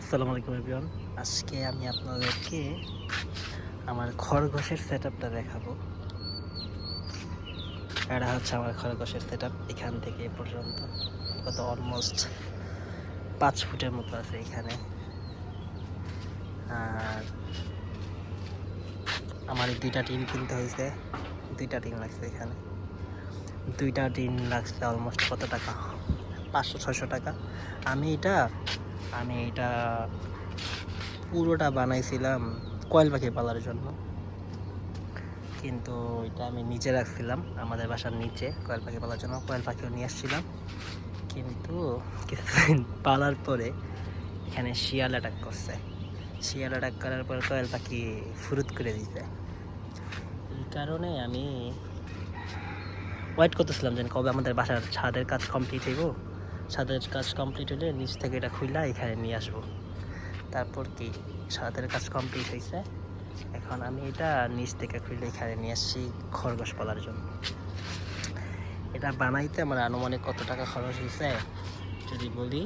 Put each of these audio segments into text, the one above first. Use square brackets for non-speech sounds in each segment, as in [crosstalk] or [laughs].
আসসালামু আলাইকুম এভরিওয়ান আজকে আমি আপনাদেরকে আমার খরগোশের সেট আপটা দেখাবো। এটা হচ্ছে আমার খরগোশের সেট এখান থেকে এ পর্যন্ত। কত অলমোস্ট পাঁচ ফুটের মতো আছে এখানে। আর আমার দুইটা টিন কিনতে হয়েছে। দুইটা টিন লাগছে এখানে। দুইটা টিন লাগছে অলমোস্ট কত টাকা? পাঁচশো, ছয়শো টাকা। আমি এটা আমি এটা পুরোটা বানাইছিলাম কয়েল পাখি পালার জন্য। কিন্তু এটা আমি নিচে রাখছিলাম, আমাদের বাসার নিচে কয়েল পাখি পালার জন্য। কয়েল পাখিও নিয়ে আসছিলাম। কিন্তু কিছুদিন পালার পরে এখানে শিয়াল অ্যাটাক করছে। শিয়াল অ্যাটাক করার পর কয়েল পাখি ফুরুত করে দিতে এই কারণে আমি ওয়েট করতেছিলাম যে কবে আমাদের বাসার ছাদের কাজ কমপ্লিট হইব। ছাদের কাজ কমপ্লিট হলে নিচ থেকে এটা খুইলা এখানে নিয়ে আসব। তারপর কি? ছাদের কাজ কমপ্লিট হয়েছে এখন আমি এটা নিচ থেকে খুলে এখানে নিয়ে আসছি খরগোশ পালার জন্য। এটা বানাইতে আমার আনুমানিক কত টাকা খরচ হয়েছে যদি বলি,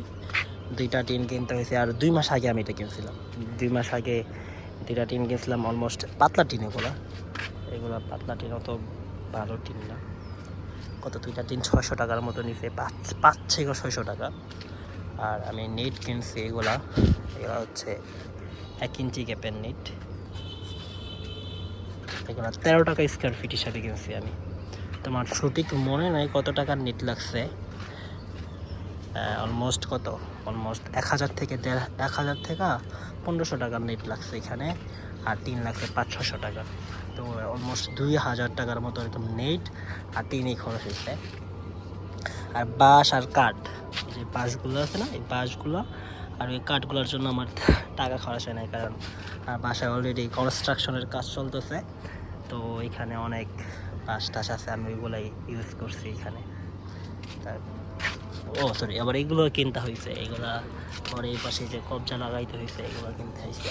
দুইটা টিন কিনতে হয়েছে আর দুই মাস আগে আমি এটা কিনছিলাম। দুই মাস আগে দুইটা টিন কিনছিলাম অলমোস্ট পাতলা টিন এগুলো। এগুলো পাতলা টিন অত ভালো টিন না। কত দুইটা তিন, ছয়শো টাকার মতো নিছে, পাঁচ পাঁচ থেকে ছয়শো টাকা। আর আমি নেট কিনছি এগুলা। এগুলা হচ্ছে এক ইঞ্চি গ্যাপের নেট। এগুলো তেরো টাকা স্কোয়ার ফিট হিসাবে কিনছি আমি। তোমার সঠিক মনে নাই কত টাকার নেট লাগছে। অলমোস্ট কত? অলমোস্ট এক হাজার থেকে দেড়, এক হাজার থেকে পনেরোশো টাকার নেট লাগছে এখানে। আর তিন লাগছে পাঁচ ছশো টাকা। তো অলমোস্ট দুই হাজার টাকার মতো একদম নেট আর টিনই খরচ হয়েছে। আর বাঁশ আর কাঠ যে বাঁশগুলো আছে না, এই বাঁশগুলো আর ওই কাঠগুলোর জন্য আমার [laughs] টাকা খরচ হয় না কারণ আর বাসায় অলরেডি কনস্ট্রাকশনের কাজ চলতেছে। তো এখানে অনেক বাঁশ টাস আছে, আমি ওইগুলাই ইউজ করছি এখানে। তার, ও সরি আবার এগুলো কিনতে হয়েছে, এগুলা পরে এই পাশে যে কবজা লাগাইতে হয়েছে, এগুলো কিনতে হয়েছে।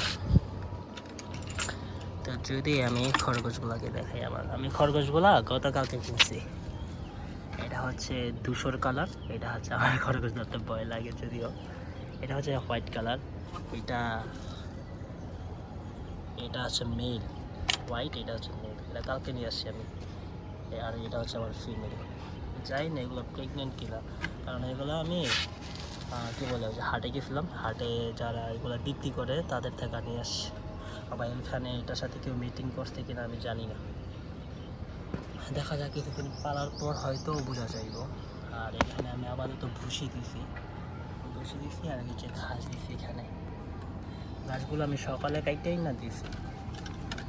যদি আমি খরগোশগুলোকে দেখাই আমার। আমি খরগোশগুলা গতকালকে কিনছি। এটা হচ্ছে ধূসর কালার, এটা হচ্ছে আমার খরগোশ ধরতে ভয় লাগে যদিও। এটা হচ্ছে হোয়াইট কালার এটা এটা হচ্ছে মেল, হোয়াইট, এটা হচ্ছে মেল। এটা কালকে নিয়ে আসছি আমি। আর এটা হচ্ছে আমার ফিমেল। যাই না, এগুলো প্রেগনেন্ট কিনা। কারণ এগুলো আমি কী বলে হাটে গেছিলাম। হাটে যারা এগুলো বিক্রি করে, তাদের থেকে নিয়ে আসছি। আবার এখানে এটার সাথে কেউ মিটিং করছে কিনা আমি জানি না। দেখা যাক কিছুদিন পালার পর হয়তো বোঝা যাইব। আর এখানে আমি আপাতত ভুসি দিছি। ভুসি দিছি আর নিচে ঘাস দিছি এখানে। ঘাসগুলো আমি সকালে কাইটেই না দিছি।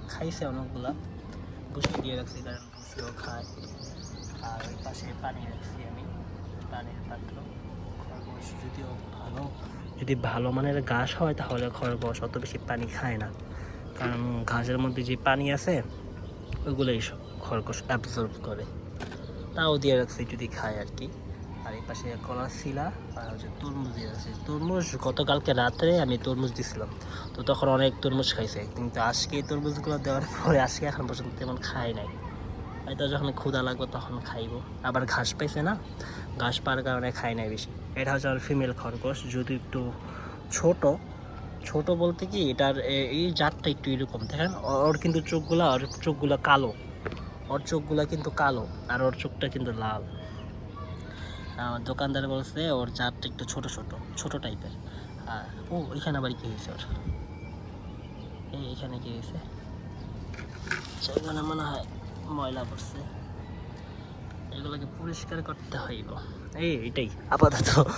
খাইছে অনেকগুলা। ভুসি দিয়ে রাখছি কারণ ভুসিও খায়। আর ওই পাশে পানি রাখছি আমি, পানির পাত্র। খরগোশ যদিও ভালো যদি ভালো মানের ঘাস হয় তাহলে খরগোশ অত বেশি পানি খায় না। ঘাসের মধ্যে যে পানি আছে ওইগুলোই খরগোশ অ্যাবজর্ব করে। তাও দিয়ে রাখছি যদি খায় আর কি। আর এই পাশে কলার শিলা আর হচ্ছে তরমুজ দিয়ে রাখছি। তরমুজ গতকালকে রাত্রে আমি তরমুজ দিছিলাম। তো তখন অনেক তরমুজ খাইছে। কিন্তু আজকে এই তরমুজগুলো দেওয়ার পরে আজকে এখন পর্যন্ত তেমন খায় নাই। হয়তো যখন ক্ষুদা লাগবে তখন খাইবো। আবার ঘাস পাইছে না, ঘাস পাওয়ার কারণে খায় নাই বেশি। এটা হচ্ছে আমার ফিমেল খরগোশ। যদি একটু ছোট ছোট বলতে কি এটার এই জাতটা একটু এরকম। দেখেন ওর কিন্তু চোখগুলা, ওর চোখগুলা কালো। ওর চোখগুলা কিন্তু কালো, আর ওর চোখটা কিন্তু লাল। দোকানদার বলছে ওর জাতটা একটু ছোট ছোট ছোট টাইপের। আর, ও, এখানে আবার কি হয়েছে ওর? এই এখানে কি হয়েছে? সেখানে মনে হয় ময়লা পড়ছে। এগুলোকে পরিষ্কার করতে হইব। এই এটাই আপাতত।